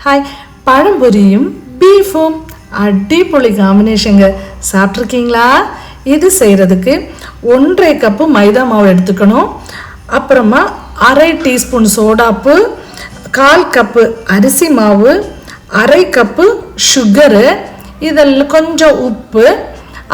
Hi பழம்பொரியும் பீஃபும் அடிப்பொளி காம்பினேஷனுங்க சாப்பிட்ருக்கீங்களா இது செய்கிறதுக்கு ஒன்றரை கப்பு மைதா மாவு எடுத்துக்கணும் அப்புறமா அரை டீஸ்பூன் சோடாப்பு கால் கப்பு அரிசி மாவு அரை கப்பு சுகரு இதில் கொஞ்சம் உப்பு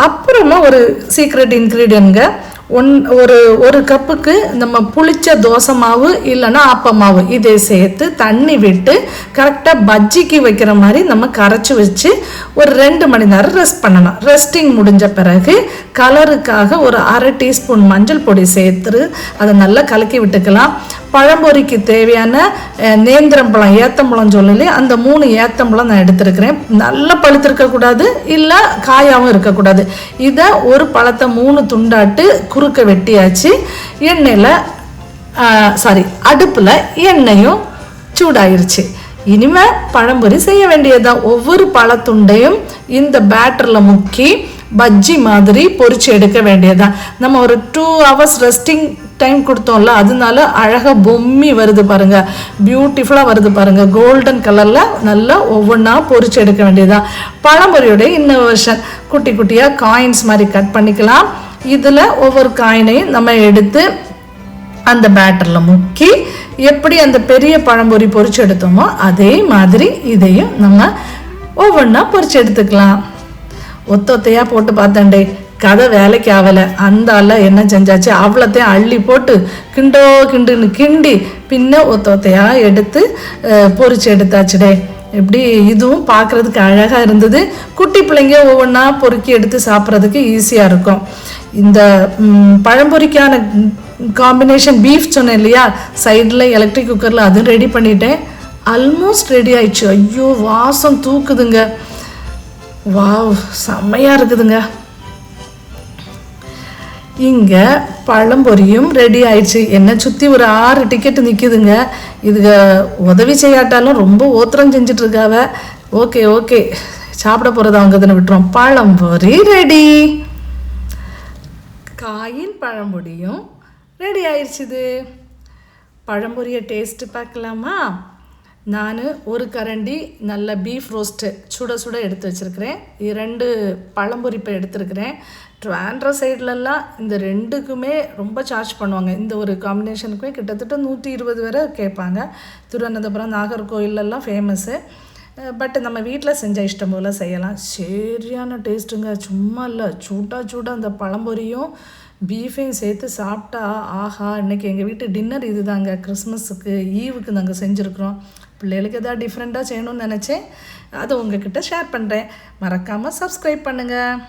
அப்புறமா ஒரு சீக்ரெட் இன்க்ரீடியன்ங்க ஒன் ஒரு ஒரு கப்புக்கு நம்ம புளிச்ச தோசை மாவு இல்லைன்னா ஆப்ப மாவு இதை சேர்த்து தண்ணி விட்டு கரெக்டாக பஜ்ஜிக்கு வைக்கிற மாதிரி நம்ம கரைச்சி வச்சு ஒரு ரெண்டு மணி நேரம் ரெஸ்ட் பண்ணணும். ரெஸ்டிங் முடிஞ்ச பிறகு கலருக்காக ஒரு அரை டீஸ்பூன் மஞ்சள் பொடி சேர்த்து அதை நல்லா கலக்கி விட்டுக்கலாம். பழம்பொரிக்கு தேவையான நேந்திரம்பழம் ஏத்தம்பழம் சொல்லலையே அந்த மூணு ஏத்தம்பழம் நான் எடுத்திருக்கிறேன். நல்லா பழுத்திருக்கக்கூடாது இல்லை காயாகவும் இருக்கக்கூடாது. இதை ஒரு பழத்தை மூணு துண்டாட்டு குறுக்க வெட்டியாச்சு. எண்ணெயில் சாரி அடுப்பில் எண்ணெயும் சூடாயிருச்சு. இனிமே பழம்பொரி செய்ய வேண்டியதுதான். ஒவ்வொரு பழத்துண்டையும் இந்த பேட்டரில் முக்கி பஜ்ஜி மாதிரி பொறிச்சு எடுக்க வேண்டியதுதான். நம்ம ஒரு டூ ஹவர்ஸ் ரெஸ்டிங் டைம் கொடுத்தோம்ல அதனால அழகாக பொம்மி வருது பாருங்கள் பியூட்டிஃபுல்லாக வருது பாருங்கள் கோல்டன் கலரில் நல்லா ஒவ்வொன்றா பொறிச்சு எடுக்க வேண்டியதுதான். பழம்பொரியோட இன்னோவேஷன் குட்டி குட்டியாக காயின்ஸ் மாதிரி கட் பண்ணிக்கலாம். இதில் ஒவ்வொரு காயினையும் நம்ம எடுத்து அந்த பேட்டரில் முக்கி எப்படி அந்த பெரிய பழம்பொரி பொறிச்சு எடுத்தோமோ அதே மாதிரி இதையும் நம்ம ஒவ்வொன்றா பொறிச்சு எடுத்துக்கலாம். ஒத்த ஒத்தையாக போட்டு பார்த்தேன்டே கதை வேலைக்கு ஆகலை அந்த ஆள என்ன செஞ்சாச்சு? அவ்வளோத்தையும் அள்ளி போட்டு கிண்டோ கிண்டுன்னு கிண்டி பின்ன ஒத்தொத்தையாக எடுத்து பொறிச்சு எடுத்தாச்சுடே எப்படி? இதுவும் பார்க்குறதுக்கு அழகாக இருந்தது. குட்டி பிள்ளைங்க ஒவ்வொன்றா பொறுக்கி எடுத்து சாப்பிட்றதுக்கு ஈஸியாக இருக்கும். இந்த பழம்பொறிக்கான பழம்பொரிக்கான காம்பினேஷன் பீஃப் சொன்னேன் இல்லையா? சைடில் எலக்ட்ரிக் குக்கரில் அதுவும் ரெடி பண்ணிட்டேன். ஆல்மோஸ்ட் ரெடி ஆயிடுச்சு. ஐயோ வாசம் தூக்குதுங்க. வாவ் செம்மையாக இருக்குதுங்க. இங்கே பழம்பொரியும் ரெடி ஆயிடுச்சு. என்னை சுற்றி ஒரு ஆறு டிக்கெட் நிற்கிதுங்க இதுக உதவி செய்யாட்டாலும் ரொம்ப ஓத்திரம் செஞ்சுட்டு இருக்காவ ஓகே ஓகே. சாப்பிட போகிறது அவங்க தானே விட்டுரும் பழம்பொரி ரெடி காயின் பழம்பொடியும் ரெடி ஆயிடுச்சுது. பழம்பொரியை டேஸ்ட்டு பார்க்கலாமா? நான் ஒரு கரண்டி நல்ல பீஃப் ரோஸ்ட்டு சுட சுட எடுத்து வச்சுருக்கிறேன். இரண்டு பழம்பொரிப்பை எடுத்துருக்கிறேன். ட்ராண்ட்ரா சைட்லலாம் இந்த ரெண்டுக்குமே ரொம்ப சார்ஜ் பண்ணுவாங்க. இந்த ஒரு காம்பினேஷனுக்குமே கிட்டத்தட்ட நூற்றி இருபது வரை கேட்பாங்க. திருவனந்தபுரம் நாகர்கோயிலெல்லாம் ஃபேமஸ்ஸு பட் நம்ம வீட்டில் செஞ்ச இஷ்டம் போல் செய்யலாம். சரியான டேஸ்ட்டுங்க சும்மா இல்லை. சூட்டாக சூடாக அந்த பழம்பொரியும் பீஃபையும் சேர்த்து சாப்பிட்டா ஆஹா இன்றைக்கி எங்கள் வீட்டு டின்னர் இதுதாங்க. கிறிஸ்மஸுக்கு ஈவுக்கு நாங்கள் செஞ்சுருக்குறோம். பிள்ளைகளுக்கு எதாவது டிஃப்ரெண்ட்டாக செய்யணும்னு நினச்சேன் அதை உங்ககிட்ட ஷேர் பண்ணுறேன் மறக்காமல் சப்ஸ்கிரைப் பண்ணுங்கள்